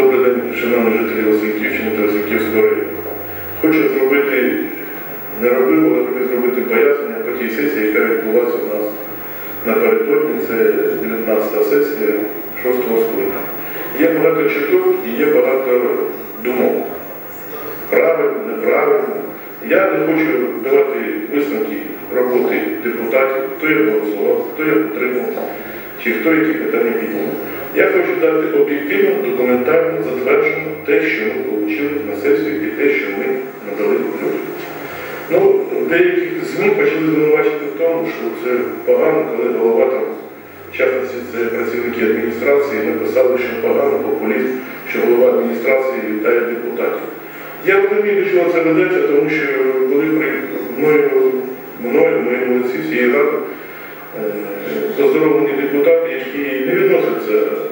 Добрий день, шановні жителі Васильківщини та Васильківського району. Хочу зробити, не робив, але хочу зробити пояснення по тій сесії, яка відбулася у нас напередодні, це 19 сесія 6 скликання. Є багато чуток і є багато думок. Правильно, неправильно. Я не хочу давати висновки роботи депутатів, хто я голосував, хто я підтримав, чи хто які питання підняв. Я хочу дати об'єктивно, документально затверджено те, що ми отримали на сесію і те, що ми надали людям. Ну, деякі ЗМІ почали звинувачити в тому, що це погано, коли голова там, частності це працівники адміністрації, написали, що погано популізм, що голова адміністрації вітає депутатів. Я розумію, до чого це ведеться, тому що при мною, мною, моєму лиці всієї ради е, поздоровлені депутати, які не відносяться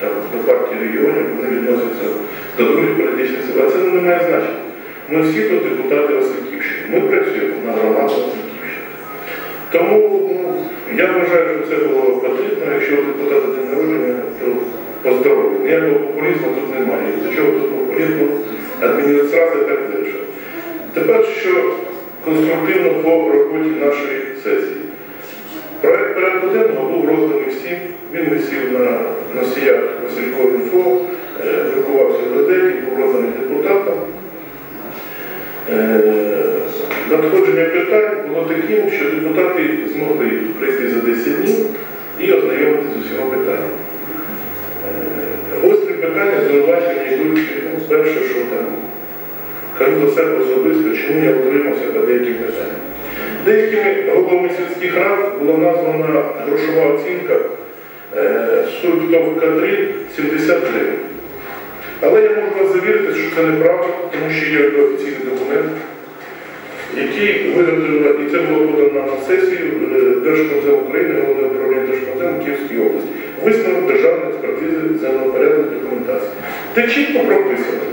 там, до партії регіонів, вони відносяться до других політичних сил. Це не має значення. Ми всі тут депутати Васильківщини. Ми працюємо на громаду Васильківщини. Тому ну, я вважаю, що це було потрібно. Якщо у депутата день народження, то поздоров'я. Ніякого популізму тут немає. До чого тут популізму? Адміністрація так вирішила. Тепер що конструктивно по роботі нашої сесії. Проект порядку денного був розданий. Він висів на носіях Васильков інфо, е, друкувався в газеті, був розданий депутатам. Е, Надходження питань було таким, що депутати змогли прийти за 10 днів і ознайомитися з усіма питаннями. Е, Гострі питання, звинувачення йдуть, ну, перше, що там, кажу за себе особисто, чому я утримався по деяким питанням. Деякими головами сільських рад була названа грошова оцінка котрі 70 гривень. Але я можу вас завірити, що це неправда, тому що є офіційний документ, який виготовила, і це було подано на сесію е, Держкомзем України, головне управління Держкомзему Київської області. Висновок державної експертизи землепорядної документації. Де чітко прописано,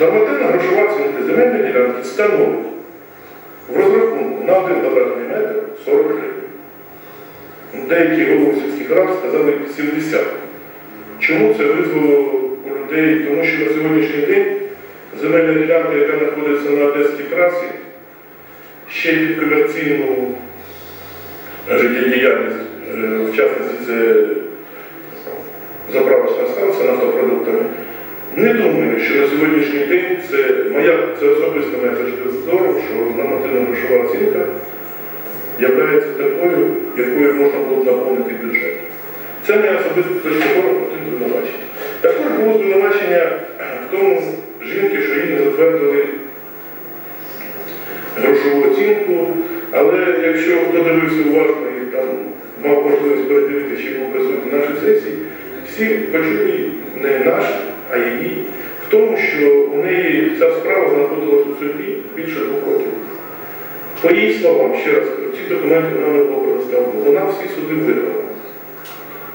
нормативна грошова оцінка земельної ділянки становить в розрахунку на 1 квадратний метр 40 гривень. Деякі голови сільських рад сказали 70. Чому це визвало у людей? Тому що на сьогоднішній день земельна ділянка, яка знаходиться на Одеській трасі, ще під комерційну життєдіяльність, е, в частності це заправочна станція нафтопродуктами. Не думаю, що на сьогоднішній день це моя, це особисто моя точка зору, що нормативна грошова оцінка є такою, якою можна було б наповнити бюджет. Це моя особиста точка зору по тим звинуваченням. Також було звинувачення в тому жінки, що їй не затвердили грошову оцінку, але якщо хто дивився уважно і там мав можливість передивитися, чи був нашій сесії, всі почули не наш, а її, тому, що у неї ця справа знаходилася у суді більше двох років. По її словам, ще раз кажу, ці документи вона не було предоставлено. Вона всі суди виграла.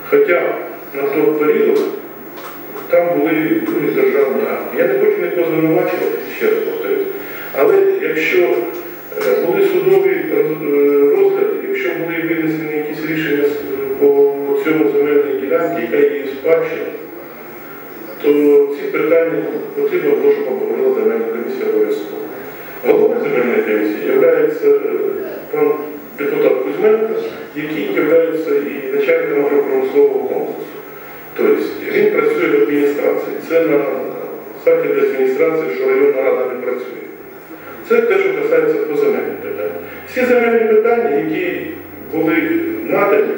Хоча на той період там були державні акти. Я не хочу нікого звинувачувати, ще раз повторюю. Але якщо е, були судові потрібно було, щоб обговорила земельна комісія обов'язково. Головою земельної комісії є пан депутат Кузьменко, який є і начальником агропромислового комплексу. Тобто він працює в адміністрації. Це на сайті адміністрації, що районна рада не працює. Це те, що касається по земельних питань. Всі земельні питання, які були надані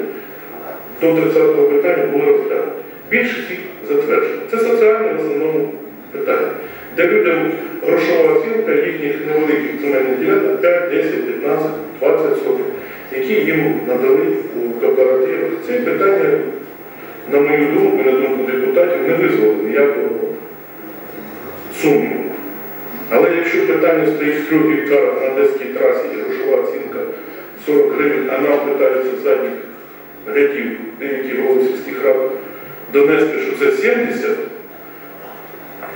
до 30-го питання, були розглянуті. Більшість їх затверджено. Це соціальне в основному де людям грошова оцінка їхніх невеликих земельних ділянок 5, 10, 15, 20 сотень, які їм надали у кооперативах. Ці питання, на мою думку, на думку депутатів, не визвали ніякого сумніву. Але якщо питання стоїть з трьох гектарів на Одеській трасі і грошова оцінка 40 гривень, а нам питаються задніх рядів деякі голови сільських рад донести, що це 70,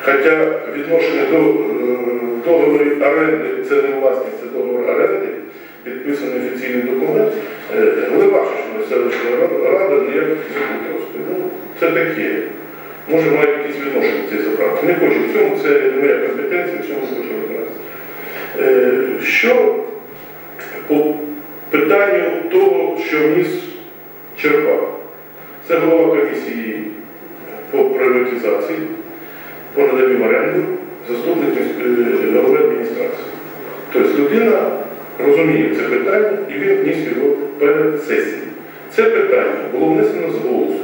хоча відношення до е, договору оренди це не власність, це договор оренди, підписаний офіційний документ, але ваше, що селищна рада ніяк не. Ну, це таке. може має якісь відношення цієї заправки. Не хочу в цьому, це не моя компетенція, в цьому хочу розбиратися. Е, Що по питанню того, що вніс Черпак, це голова комісії по приватизації, наданню в оренду, заступник міської- голови адміністрації. Тобто людина розуміє це питання і він вніс його перед сесією. Це питання було внесено з голосу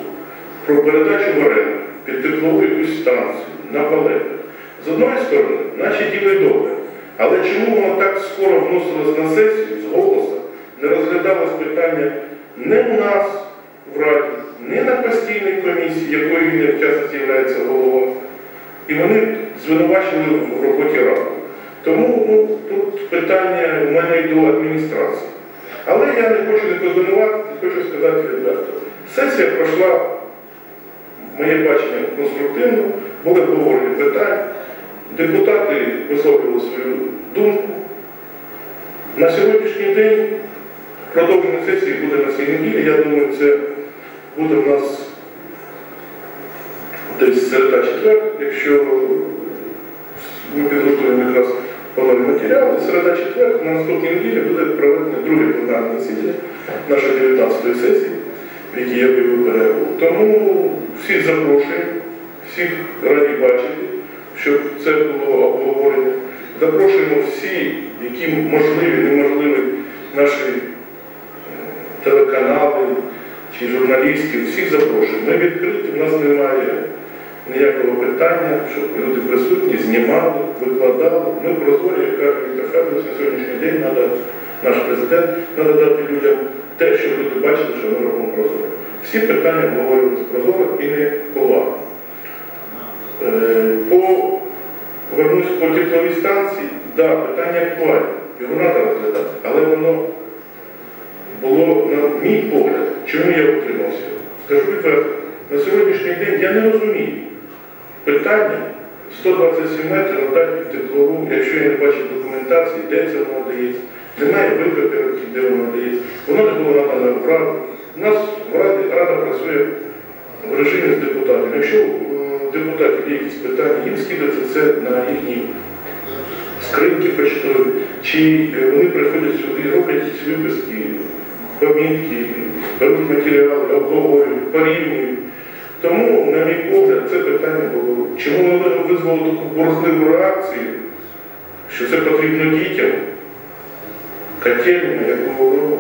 про передачу в оренду під теплову якусь станцію на палетах. З одної сторони, наші діли добре. Але чому воно так скоро вносилось на сесію з голосу, не розглядалось питання не у нас в Раді, не на постійній комісії, якою він в частності є голова, і вони звинувачили в роботі ради. Тому ну, тут питання у мене й до адміністрації. Але я не хочу не звинуватити, хочу сказати відверто. Сесія пройшла, моє бачення, конструктивно, були обговорені питання, депутати висловлювали свою думку. На сьогоднішній день продовження сесії буде на цій неділі. Я думаю, це буде в нас десь середа четвер, якщо ми підготуємо якраз панові матеріали, середа четвер на наступній неділі буде проведено друге пленарне засідання нашої 19-ї сесії, в якій я вивів перерву. Тому всіх запрошую, всіх раді бачити, щоб це було обговорення. Запрошуємо всі, які можливі, неможливі наші е, телеканали чи журналістів, всіх запрошуємо. Ми відкриті, в нас немає ніякого питання, щоб люди присутні, знімали, викладали. Ми прозорі, як каже Віктор Федорович, на сьогоднішній день треба, наш президент, треба дати людям те, щоб люди бачили, що ми робимо прозоро. Всі питання обговорювалися прозоро і не повага. Е, По вернусь по тепловій станції, да, питання актуальне, його треба розглядати, але воно було, на мій погляд, чому я утримався. Скажу відверто, на сьогоднішній день я не розумію питання 127 метрів надати теплову, якщо я не бачу документації, де це воно дається, немає викопірки, де воно дається, воно не було надано в Раду. У нас в Раді Рада працює в режимі з депутатами. Якщо е, у депутатів є якісь питання, їм скидається це на їхні скриньки почтові, чи е, вони приходять сюди, і роблять виписки, помітки, беруть матеріали, обговорюють, порівнюють. Тому, на мій погляд, це питання було. Чому воно визвало таку бурхливу реакцію, що це потрібно дітям, котельня, яку воно,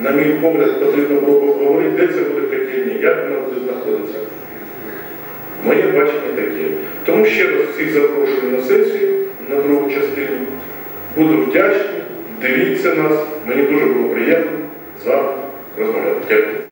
на мій погляд, потрібно було б обговорити, де це буде котельня, як вона буде знаходитися. Моє бачення таке. Тому ще раз всіх запрошую на сесію на другу частину. Буду вдячний, дивіться нас. Мені дуже було приємно з вами розмовляти. Дякую.